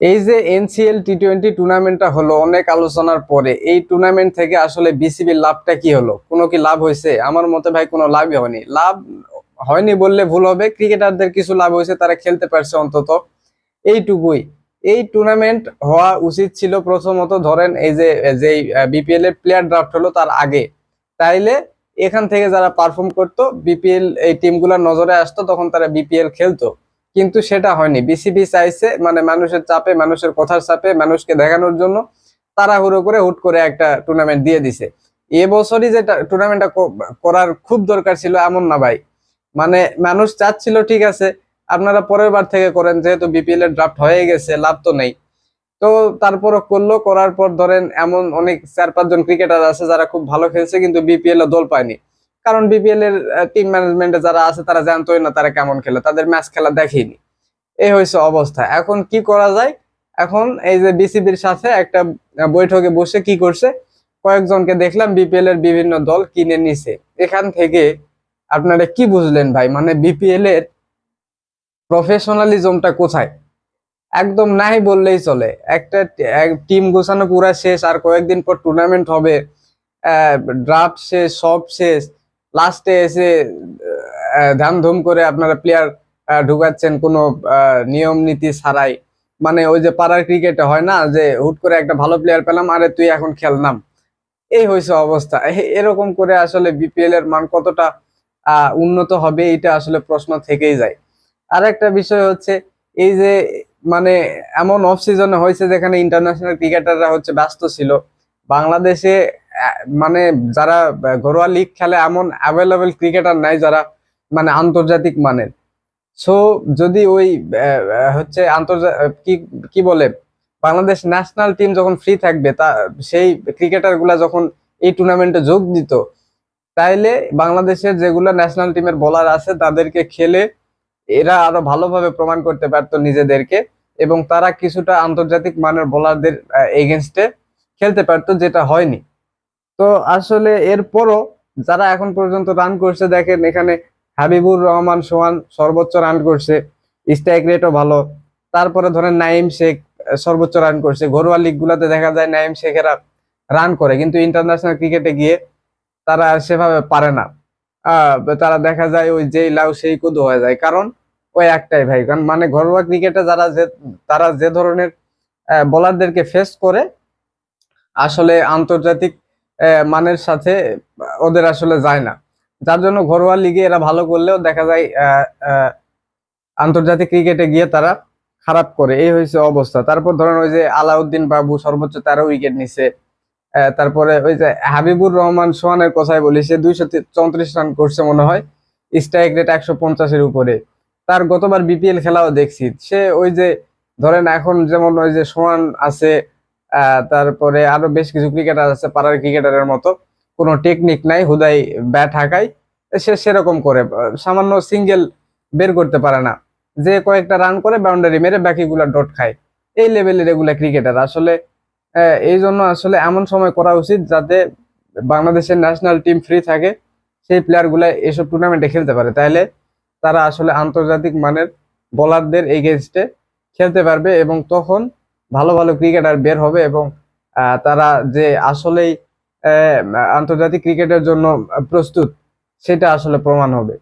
এই যে NCL T twenty টুর্নামেন্টটা হলো, অনেক আলোচনার পরে, এই টুর্নামেন্ট থেকে আসলে বিসিবির লাভটা কি হলো? কোনো কি লাভ হয়েছে? আমার মতে ভাই, কোনো লাভই হয়নি। লাভ হয়নি বললে ভুল হবে ক্রিকেটারদের কিছু লাভ হয়েছে, তারা খেলতে পারছে অন্তত। এইটুকুই। এই টুর্নামেন্ট হওয়া উচিত ছিল প্রথমত, ধরেন এই যে, যেই বিপিএল এর প্লেয়ার ড্রাফট হলো তার আগে। তাইলে এখান থেকে যারা পারফর্ম করতো বিপিএল এই টিমগুলোর নজরে আসতো, তখন তারা বিপিএল খেলতো। কিন্তু সেটা হয়নি। বিসিবি চাইছে মানে মানুষের চাপে, মানুষের কথার চাপে মানুষকে দেখানোর জন্য তাড়াহুড়ো করে হুট করে একটা টুর্নামেন্ট দিয়ে দিছে। এবছরই যে টুর্নামেন্টটা করার খুব দরকার ছিল এমন না ভাই। মানে মানুষ চাচ্ছিল, ঠিক আছে, আপনারা পরের বার থেকে করেন, যেহেতু বিপিএল এর ড্রাফট হয়ে গেছে, লাভ তো নেই। তো তারপরও করল, করার পর ধরেন এমন অনেক চার পাঁচজন ক্রিকেটার আছে যারা খুব ভালো খেলছে, কিন্তু বিপিএল এ দল পায়নি। কারণ বিপিএল এর টিম ম্যানেজমেন্টে যারা আছে, তারা জানতোই না তারা কেমন খেলে। তাদের ম্যাচ খেলা দেখেনি এই হয়েছে অবস্থা। এখন কি করা যায়? এখন এই যে বিসিবির সাথে একটা বৈঠকে বসে কি করছে? কয়েকজনকে দেখলাম বিপিএল এর বিভিন্ন দল কিনে নিছে। এখান থেকে আপনারা কি বুঝলেন ভাই? মানে বিপিএল এর প্রফেশনালিজমটা কোথায়? একদম নাই বললেই চলে। একটা টিম গোছানো পুরা শেষ, আর কয়েকদিন পর টুর্নামেন্ট হবে ড্রাফট শেষ, সব শেষ। লাস্টে এসে ধাম ধুম করে আপনারা প্লেয়ার ঢুকাচ্ছেন কোনো নিয়ম নীতি ছাড়াই। মানে ওই যে পাড়ার ক্রিকেটে হয় না যে হুট করে একটা ভালো প্লেয়ার পেলাম, আরে তুই এখন খেলনাম এই হয়েছে অবস্থা। এরকম করে আসলে বিপিএল এর মান কতটা উন্নত হবে এটা আসলে প্রশ্ন থেকেই যায়। আর একটা বিষয় হচ্ছে, এই যে মানে এমন অফ সিজনে হয়েছে যেখানে ইন্টারন্যাশনাল ক্রিকেটাররা হচ্ছে ব্যস্ত ছিল। বাংলাদেশে মানে যারা ঘরোয়া লিগ খেলে এমন অ্যাভেলেবেল ক্রিকেটার নাই যারা মানে আন্তর্জাতিক মানের। সো যদি ওই হচ্ছে আন্তর্জাতিক কি কি বলে, বাংলাদেশ ন্যাশনাল টিম যখন ফ্রি থাকবে, তা, সেই ক্রিকেটারগুলা যখন এই টুর্নামেন্টে যোগ দিত, তাইলে বাংলাদেশের যেগুলো ন্যাশনাল টিমের বোলার আছে, তাদেরকে খেলে এরা আরও ভালোভাবে প্রমাণ করতে পারতো নিজেদেরকে এবং তারা কিছুটা আন্তর্জাতিক মানের বোলারদের এগেনস্টে খেলতে পারতো, যেটা হয়নি। তো আসলে এরপরও যারা এখন পর্যন্ত রান করছে, দেখেন এখানে হাবিবুর রহমান, সোহান সর্বোচ্চ রান করছে স্ট্রাইক রেটও ভালো। তারপরে ধরেন নাইম শেখ সর্বোচ্চ রান করছে। ঘরোয়া লিগ গুলাতে দেখা যায় নাইম শেখেরা রান করে, কিন্তু ইন্টারন্যাশনাল ক্রিকেটে গিয়ে তারা সেভাবে পারে না। তারা দেখা যায় ওই যেই লাউ, সেই কুদু হয়ে যায়। কারণ ওই একটাই ভাই, কারণ মানে ঘরোয়া ক্রিকেটে যারা যে, তারা যে ধরনের বোলারদেরকে ফেস করে আসলে আন্তর্জাতিক মানের সাথে ওদের আসলে যায় না। যার জন্য ঘরোয়া লিগে এরা ভালো করলেও দেখা যায় আন্তর্জাতিক ক্রিকেটে গিয়ে তারা খারাপ করে। এই হয়েছে অবস্থা। তারপর ধরেন ওই যে আলাউদ্দিন বাবু সর্বোচ্চ তেরো উইকেট নিছে। তারপরে ওই যে হাবিবুর রহমান সোহানের কথাই বলি, সে দুইশো চৌত্রিশ রান করছে মনে হয় স্ট্রাইক রেট একশো পঞ্চাশের উপরে। তার গতবার বিপিএল খেলাও দেখছি। সে ওই যে ধরেন এখন যেমন ওই যে সোহান আছে তারপরে আরও বেশ কিছু ক্রিকেটার আছে পাড়ার ক্রিকেটারের মতো। কোনো টেকনিক নাই, হুদাই ব্যাট হাঁকায়। সে সেরকম করে, সামান্য সিঙ্গেল বের করতে পারে না। যে কয়েকটা রান করে বাউন্ডারি মেরে বাকিগুলা ডট খায়। এই লেভেলের এগুলা ক্রিকেটার আসলে এই জন্য আসলে এমন সময় করা উচিত যাতে বাংলাদেশের ন্যাশনাল টিম ফ্রি থাকে, সেই প্লেয়ারগুলা এসব টুর্নামেন্টে খেলতে পারে। তাহলে তারা আসলে আন্তর্জাতিক মানের বোলারদের এগেনস্টে খেলতে পারবে এবং তখন ভালো ভালো ক্রিকেটার বের হবে এবং তারা যে আসলেই আন্তর্জাতিক ক্রিকেটের জন্য প্রস্তুত, সেটা আসলে প্রমাণ হবে।